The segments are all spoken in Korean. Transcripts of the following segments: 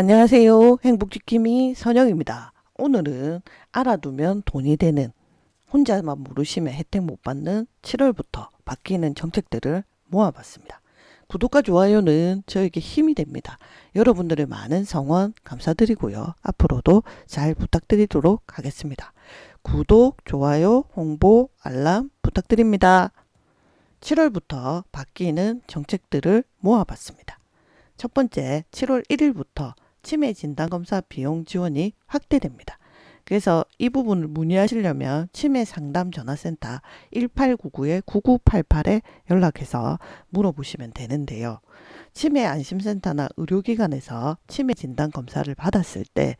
안녕하세요. 행복지킴이 선영입니다. 오늘은 알아두면 돈이 되는 혼자만 모르시면 혜택 못 받는 7월부터 바뀌는 정책들을 모아봤습니다. 구독과 좋아요는 저에게 힘이 됩니다. 여러분들의 많은 성원 감사드리고요. 앞으로도 잘 부탁드리도록 하겠습니다. 구독, 좋아요, 홍보, 알람 부탁드립니다. 7월부터 바뀌는 정책들을 모아봤습니다. 첫 번째, 7월 1일부터 치매 진단 검사 비용 지원이 확대됩니다. 그래서 이 부분을 문의하시려면 치매 상담 전화센터 1899-9988에 연락해서 물어보시면 되는데요. 치매 안심센터나 의료기관에서 치매 진단 검사를 받았을 때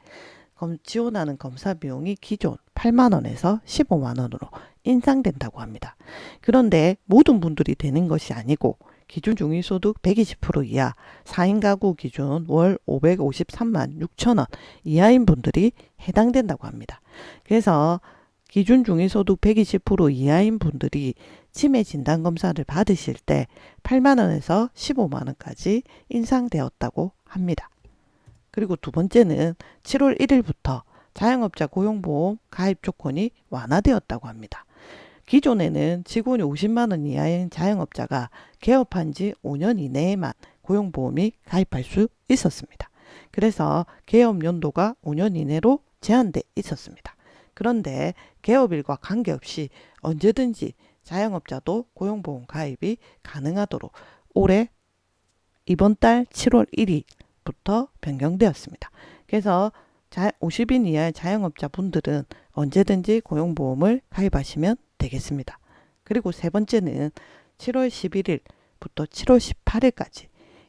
검- 지원하는 검사 비용이 기존 8만 원에서 15만 원으로 인상된다고 합니다. 그런데 모든 분들이 되는 것이 아니고 기준 중위소득 120% 이하 4인 가구 기준 월 553만 6천 원 이하인 분들이 해당된다고 합니다. 그래서 기준 중위소득 120% 이하인 분들이 치매 진단 검사를 받으실 때 8만 원에서 15만 원까지 인상되었다고 합니다. 그리고 두 번째는 7월 1일부터 자영업자 고용보험 가입 조건이 완화되었다고 합니다. 기존에는 직원이 50만 원 이하인 자영업자가 개업한 지 5년 이내에만 고용보험이 가입할 수 있었습니다. 그래서 개업 연도가 5년 이내로 제한돼 있었습니다. 그런데 개업일과 관계없이 언제든지 자영업자도 고용보험 가입이 가능하도록 올해 이번 달 7월 1일부터 변경되었습니다. 그래서 50인 이하의 자영업자 분들은 언제든지 고용보험을 가입하시면 되겠습니다. 그리고 세 번째는 7월 11일부터 7월 18일까지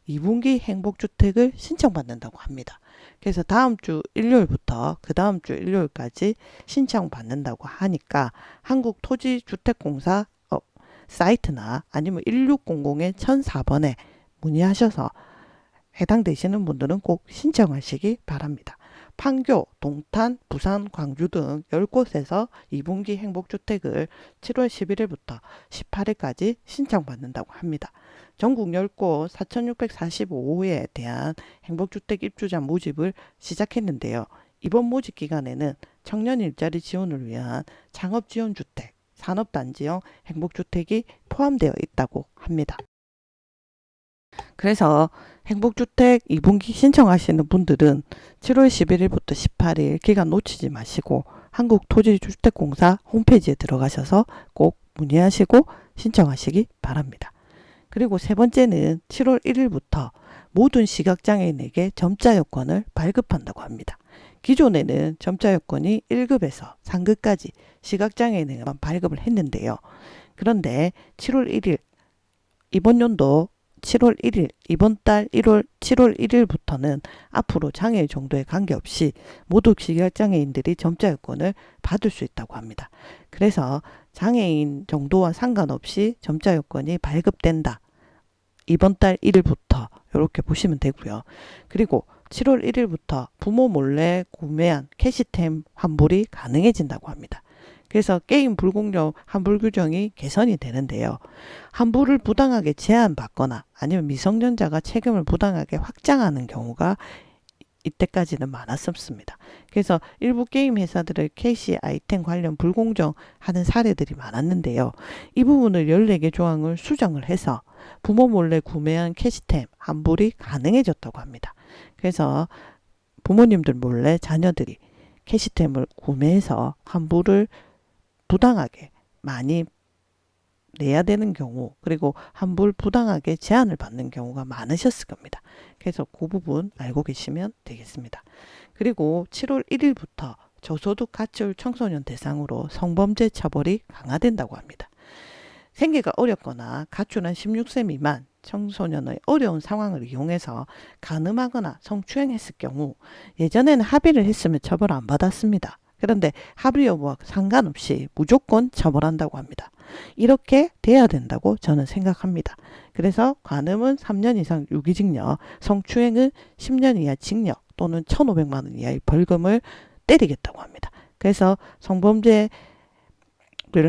2분기 행복주택을 신청받는다고 합니다. 그래서 다음 주 일요일부터 그 다음 주 일요일까지 신청받는다고 하니까 한국토지주택공사 어, 사이트나 아니면 1600의 1004번에 문의하셔서 해당되시는 분들은 꼭 신청하시기 바랍니다. 판교, 동탄, 부산, 광주 등 10곳에서 2분기 행복주택을 7월 11일부터 18일까지 신청받는다고 합니다. 전국 10곳 4,645호에 대한 행복주택 입주자 모집을 시작했는데요. 이번 모집 기간에는 청년 일자리 지원을 위한 창업 지원 주택, 산업단지형 행복주택이 포함되어 있다고 합니다. 그래서 행복주택 2분기 신청하시는 분들은 7월 11일부터 18일 기간 놓치지 마시고 한국토지주택공사 홈페이지에 들어가셔서 꼭 문의하시고 신청하시기 바랍니다. 그리고 세 번째는 7월 1일부터 모든 시각장애인에게 점자 여권을 발급한다고 합니다. 기존에는 점자 여권이 1급에서 3급까지 시각장애인에게만 발급을 했는데요. 그런데 7월 1일 이번 연도 7월 1일 이번 달 1월 7월 1일부터는 앞으로 장애 정도에 관계없이 모두 시각장애인들이 점자 여권을 받을 수 있다고 합니다. 그래서 장애인 정도와 상관없이 점자 여권이 발급된다. 이번 달 1일부터 이렇게 보시면 되고요. 그리고 7월 1일부터 부모 몰래 구매한 캐시템 환불이 가능해진다고 합니다. 그래서 게임 불공정 환불 규정이 개선이 되는데요. 환불을 부당하게 제한받거나 아니면 미성년자가 책임을 부당하게 확장하는 경우가 이때까지는 많았었습니다. 그래서 일부 게임 회사들의 캐시 아이템 관련 불공정 하는 사례들이 많았는데요. 이 부분을 14개 조항을 수정을 해서 부모 몰래 구매한 캐시템 환불이 가능해졌다고 합니다. 그래서 부모님들 몰래 자녀들이 캐시템을 구매해서 환불을 부당하게 많이 내야 되는 경우 그리고 환불 부당하게 제한을 받는 경우가 많으셨을 겁니다. 그래서 그 부분 알고 계시면 되겠습니다. 그리고 7월 1일부터 저소득 가출 청소년 대상으로 성범죄 처벌이 강화된다고 합니다. 생계가 어렵거나 가출한 16세 미만 청소년의 어려운 상황을 이용해서 가늠하거나 성추행했을 경우 예전에는 합의를 했으면 처벌 안 받았습니다. 그런데 합의 여부와 상관없이 무조건 처벌한다고 합니다. 이렇게 돼야 된다고 저는 생각합니다. 그래서 관음은 3년 이상 유기징역, 성추행은 10년 이하 징역 또는 1,500만 원 이하의 벌금을 때리겠다고 합니다. 그래서 성범죄를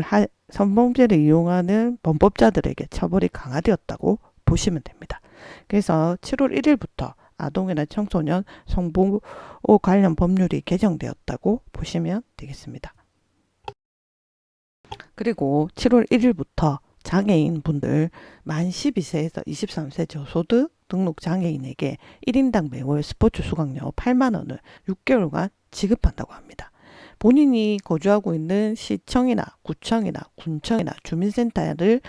하, 성범죄를 이용하는 범법자들에게 처벌이 강화되었다고 보시면 됩니다. 그래서 7월 1일부터 아동이나 청소년 성보호 관련 법률이 개정되었다고 보시면 되겠습니다. 그리고 7월 1일부터 장애인 분들 만 12세에서 23세 저소득 등록 장애인에게 1인당 매월 스포츠 수강료 8만 원을 6개월간 지급한다고 합니다. 본인이 거주하고 있는 시청이나 구청이나 군청이나 주민센터를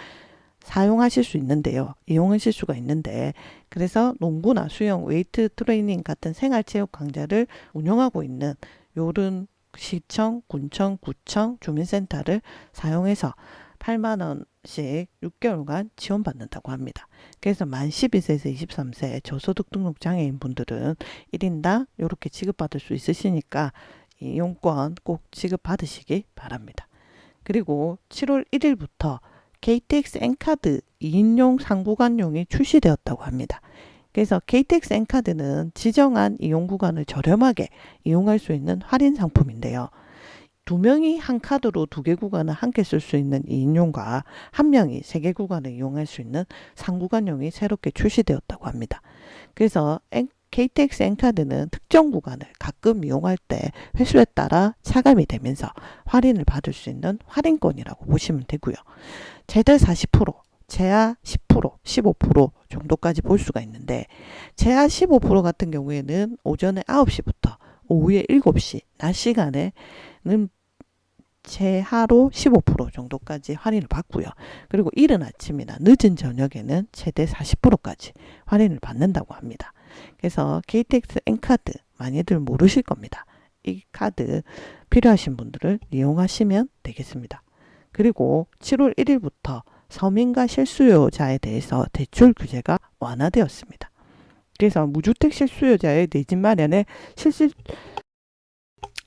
사용하실 수 있는데요. 이용하실 수가 있는데 그래서 농구나 수영, 웨이트 트레이닝 같은 생활체육 강좌를 운영하고 있는 요런 시청, 군청, 구청, 주민센터를 사용해서 8만 원씩 6개월간 지원받는다고 합니다. 그래서 만 12세에서 23세 저소득 등록 장애인 분들은 1인당 이렇게 지급받을 수 있으시니까 이용권 꼭 지급받으시기 바랍니다. 그리고 7월 1일부터 KTX N카드 2인용 상구간용이 출시되었다고 합니다. 그래서 KTX N카드는 지정한 이용 구간을 저렴하게 이용할 수 있는 할인 상품인데요. 두 명이 한 카드로 두 개 구간을 함께 쓸 수 있는 2인용과 한 명이 세 개 구간을 이용할 수 있는 상구간용이 새롭게 출시되었다고 합니다. 그래서 KTX N카드는 특정 구간을 가끔 이용할 때 횟수에 따라 차감이 되면서 할인을 받을 수 있는 할인권이라고 보시면 되고요. 최대 40%, 제하 10%, 15% 정도까지 볼 수가 있는데 제하 15% 같은 경우에는 오전에 9시부터 오후에 7시 낮 시간에는 제하로 15% 정도까지 할인을 받고요. 그리고 이른 아침이나 늦은 저녁에는 최대 40%까지 할인을 받는다고 합니다. 그래서 KTX N카드 많이들 모르실 겁니다. 이 카드 필요하신 분들은 이용하시면 되겠습니다. 그리고 7월 1일부터 서민과 실수요자에 대해서 대출 규제가 완화되었습니다. 그래서 무주택 실수요자의 내 집 마련에 실질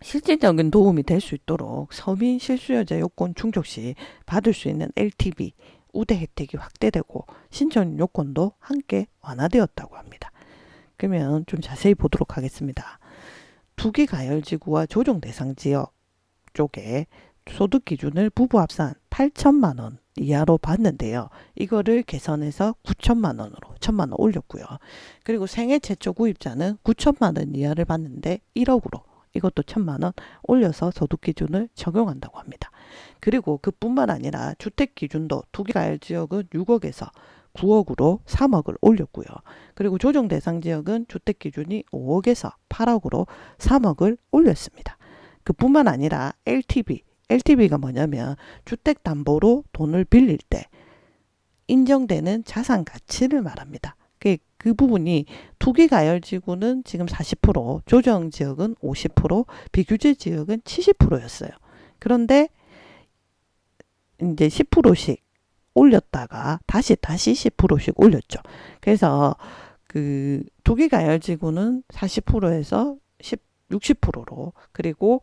실질적인 도움이 될 수 있도록 서민 실수요자 요건 충족 시 받을 수 있는 LTV 우대 혜택이 확대되고 신청 요건도 함께 완화되었다고 합니다. 그러면 좀 자세히 보도록 하겠습니다. 투기 가열지구와 조정 대상 지역 쪽에 소득 기준을 부부 합산 8천만 원 이하로 봤는데요. 이거를 개선해서 9천만 원으로 1천만 원 올렸고요. 그리고 생애 최초 구입자는 9천만 원 이하를 받는데 1억으로 이것도 1천만 원 올려서 소득 기준을 적용한다고 합니다. 그리고 그뿐만 아니라 주택 기준도 투기 가열 지역은 6억에서 9억으로 3억을 올렸고요. 그리고 조정 대상 지역은 주택 기준이 5억에서 8억으로 3억을 올렸습니다. 그뿐만 아니라 LTV, LTV가 뭐냐면 주택 담보로 돈을 빌릴 때 인정되는 자산 가치를 말합니다. 그, 그 부분이 투기 가열 지구는 지금 40%, 조정 지역은 50%, 비규제 지역은 70%였어요. 그런데 이제 10%씩 올렸다가 다시 다시 10%씩 올렸죠. 그래서 그 투기 가열 지구는 40%에서 10, 60%로 그리고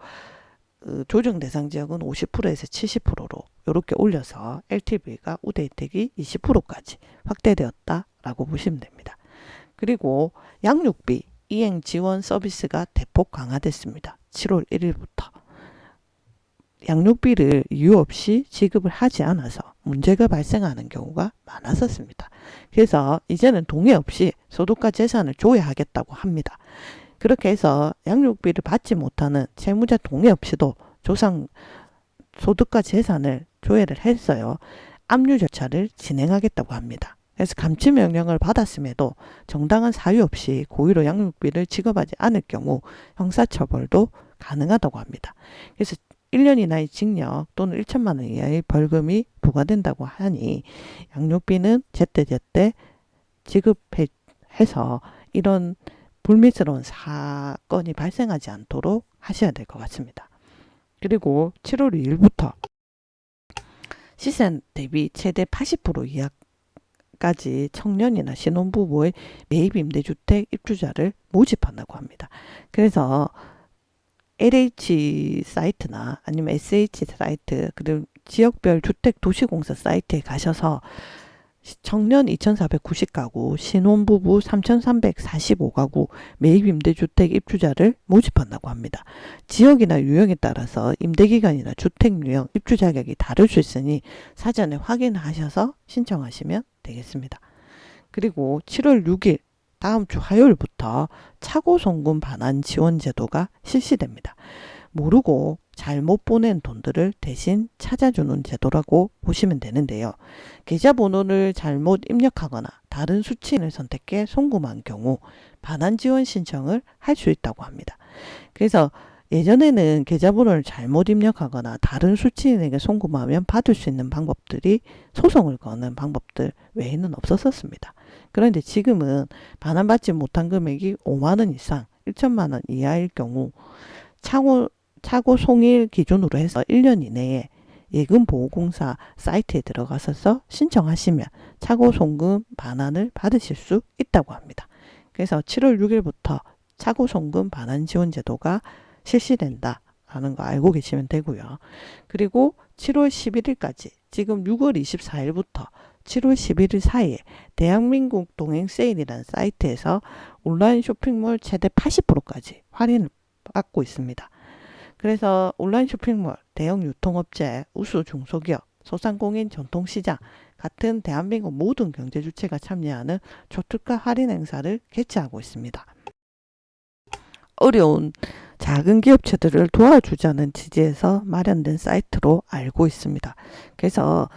그 조정 대상 지역은 50%에서 70%로 이렇게 올려서 LTV가 우대 혜택이 20%까지 확대되었다라고 보시면 됩니다. 그리고 양육비 이행 지원 서비스가 대폭 강화됐습니다. 7월 1일부터 양육비를 이유 없이 지급을 하지 않아서 문제가 발생하는 경우가 많았었습니다. 그래서 이제는 동의 없이 소득과 재산을 조회하겠다고 합니다. 그렇게 해서 양육비를 받지 못하는 채무자 동의 없이도 조상 소득과 재산을 조회를 했어요. 압류 절차를 진행하겠다고 합니다. 그래서 감치 명령을 받았음에도 정당한 사유 없이 고의로 양육비를 지급하지 않을 경우 형사처벌도 가능하다고 합니다. 그래서 1년 이하의 징역 또는 1천만 원 이하의 벌금이 부과된다고 하니 양육비는 제때제때 지급해서 이런 불미스러운 사건이 발생하지 않도록 하셔야 될 것 같습니다. 그리고 7월 2일부터 시세 대비 최대 80% 이하 까지 청년이나 신혼부부의 매입 임대주택 입주자를 모집한다고 합니다. 그래서 LH 사이트나 아니면 SH 사이트 그리고 지역별 주택 도시공사 사이트에 가셔서 청년 2,490가구, 신혼부부 3,345가구 매입 임대주택 입주자를 모집한다고 합니다. 지역이나 유형에 따라서 임대기간이나 주택 유형, 입주 자격이 다를 수 있으니 사전에 확인하셔서 신청하시면 되겠습니다. 그리고 7월 6일 다음 주 화요일부터 차고 송금 반환 지원 제도가 실시됩니다. 모르고 잘못 보낸 돈들을 대신 찾아주는 제도라고 보시면 되는데요. 계좌번호를 잘못 입력하거나 다른 수취인을 선택해 송금한 경우 반환 지원 신청을 할 수 있다고 합니다. 그래서 예전에는 계좌번호를 잘못 입력하거나 다른 수취인에게 송금하면 받을 수 있는 방법들이 소송을 거는 방법들 외에는 없었었습니다. 그런데 지금은 반환받지 못한 금액이 5만 원 이상, 1천만 원 이하일 경우 차고 차고 송일 기준으로 해서 1년 이내에 예금보호공사 사이트에 들어가셔서 신청하시면 차고 송금 반환을 받으실 수 있다고 합니다. 그래서 7월 6일부터 차고 송금 반환 지원 제도가 실시된다. 라는 거 알고 계시면 되고요. 그리고 7월 11일까지 지금 6월 24일부터 7월 11일 사이에 대한민국 동행 세일이라는 사이트에서 온라인 쇼핑몰 최대 80%까지 할인을 받고 있습니다. 그래서 온라인 쇼핑몰, 대형 유통업체, 우수 중소기업, 소상공인 전통시장 같은 대한민국 모든 경제 주체가 참여하는 초특가 할인 행사를 개최하고 있습니다. 어려운 작은 기업체들을 도와주자는 취지에서 마련된 사이트로 알고 있습니다. 그래서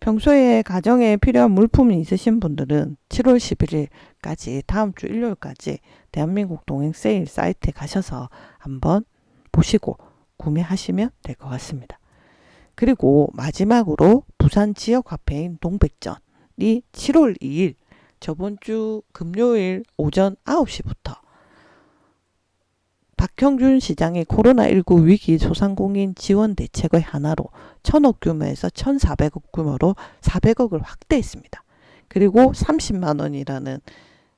평소에 가정에 필요한 물품이 있으신 분들은 7월 11일까지 다음 주 일요일까지 대한민국 동행 세일 사이트에 가셔서 한번 보시고 구매하시면 될 것 같습니다. 그리고 마지막으로 부산 지역 화폐인 동백전이 7월 2일 저번 주 금요일 오전 9시부터 박형준 시장의 코로나19 위기 소상공인 지원 대책의 하나로 천억 규모에서 1,400억 규모로 400억을 확대했습니다. 그리고 30만 원이라는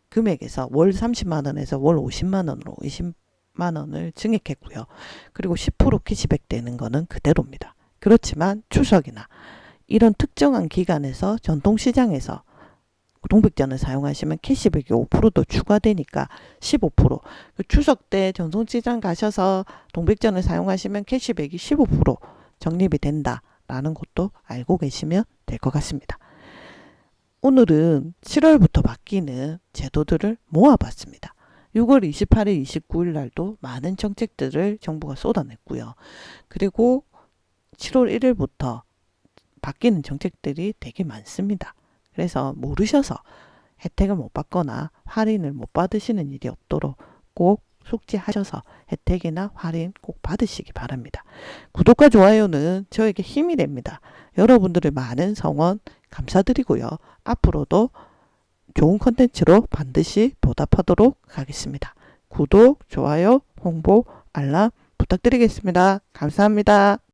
금액에서 월 30만 원에서 월 50만 원으로 20만 원을 증액했고요. 그리고 10% 캐시백 되는 거는 그대로입니다. 그렇지만 추석이나 이런 특정한 기간에서 전통시장에서 동백전을 사용하시면 캐시백이 5%도 추가되니까 15%. 그 추석 때 전통시장 가셔서 동백전을 사용하시면 캐시백이 15% 적립이 된다라는 것도 알고 계시면 될 것 같습니다. 오늘은 7월부터 바뀌는 제도들을 모아봤습니다. 6월 28일, 29일 날도 많은 정책들을 정부가 쏟아냈고요. 그리고 7월 1일부터 바뀌는 정책들이 되게 많습니다. 그래서 모르셔서 혜택을 못 받거나 할인을 못 받으시는 일이 없도록 꼭 숙지하셔서 혜택이나 할인 꼭 받으시기 바랍니다. 구독과 좋아요는 저에게 힘이 됩니다. 여러분들의 많은 성원 감사드리고요. 앞으로도 좋은 컨텐츠로 반드시 보답하도록 하겠습니다. 구독, 좋아요, 홍보, 알람 부탁드리겠습니다. 감사합니다.